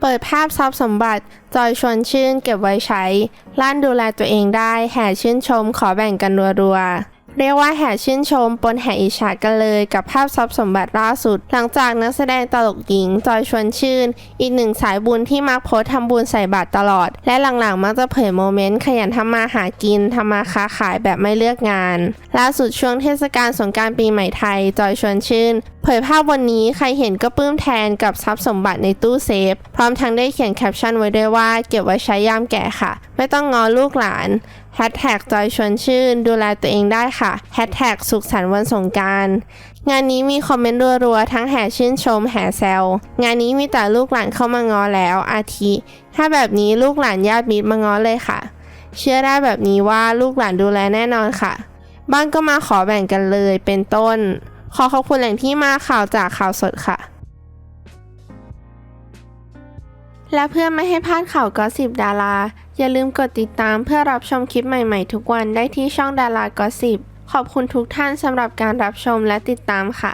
เปิดภาพทรัพย์สมบัติ จอยชวนชื่นเก็บไว้ใช้ ล้านดูแลตัวเองได้แห่ชื่นชมขอแบ่งกันรัวๆ เรียกว่าแห่ชื่นชมปนแห่อิจฉากันเลยกับภาพทรัพย์สมบัติล่าสุด หลังจากนักแสดงตลกหญิงจอยชวนชื่น อีกหนึ่งสายบุญที่มักโพสทำบุญใส่บาตรตลอด และหลังๆ มักจะเผยโมเมนต์ขยันทำมาหากินทำมาค้าขายแบบไม่เลือกงาน ล่าสุดช่วงเทศกาลสงกรารปีใหม่ไทย จอยชวนชื่นเผยภาพวันนี้ใครเห็นก็ปลื้มแทนกับทรัพย์สมบัติในตู้เซฟ พร้อมทั้งได้เขียนแคปชั่นไว้ด้วยว่าเก็บไว้ใช้ยามแก่ค่ะ ไม่ต้องงอลูกหลานแฮชแท็กจอยชวนชื่น ดูแลตัวเองได้ค่ะแฮชแท็กสุขสันต์วันสงการงานนี้มีคอมเมนต์รัวๆ ทั้งแห่ชื่นชมแห่แซว งานนี้มีแต่ลูกหลานเข้ามางอแล้วอาทิ ถ้าแบบนี้ลูกหลานญาติมิตรมางอเลยค่ะ เชื่อได้แบบนี้ว่าลูกหลานดูแลแน่นอนค่ะ บ้านก็มาขอแบ่งกันเลยเป็นต้น ขอขอบคุณแหล่งที่มาข่าวจากข่าวสดค่ะ และเพื่อไม่ให้พลาดข่าวกอสิบดารา อย่าลืมกดติดตามเพื่อรับชมคลิปใหม่ๆ ทุกวันได้ที่ช่องดารากอสิบขอบคุณทุกท่านสำหรับการรับชมและติดตามค่ะ